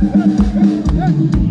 Hey, hey, hey,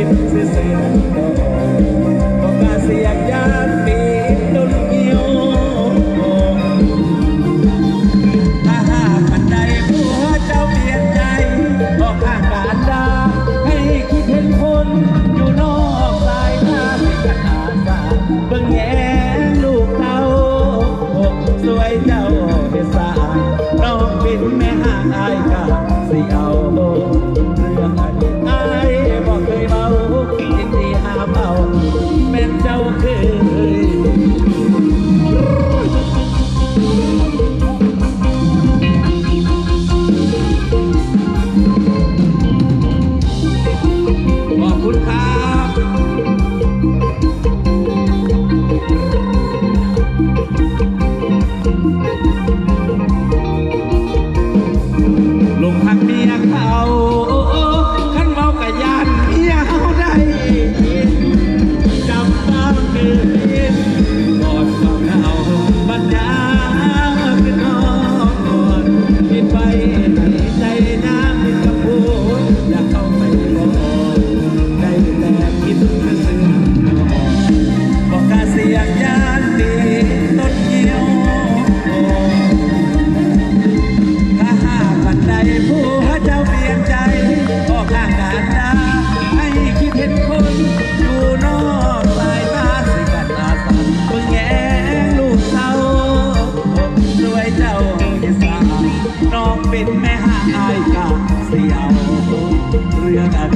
คิดซื่กว่เสียงยากปีดนเหี่ยวถ้าบันใดผัวเจ้าเปลี่ยนใจบอกข้าการดาให้คิดเห็นคนอยู่นอกสายตาไม่ขนาดตาเบิ่ลูกเต้าสวยเจ้าเฮาน้องเป็นแม่หางอายกาสิเอาเรื่อง เป็นแม่หาอายกาเสียวเรือกัน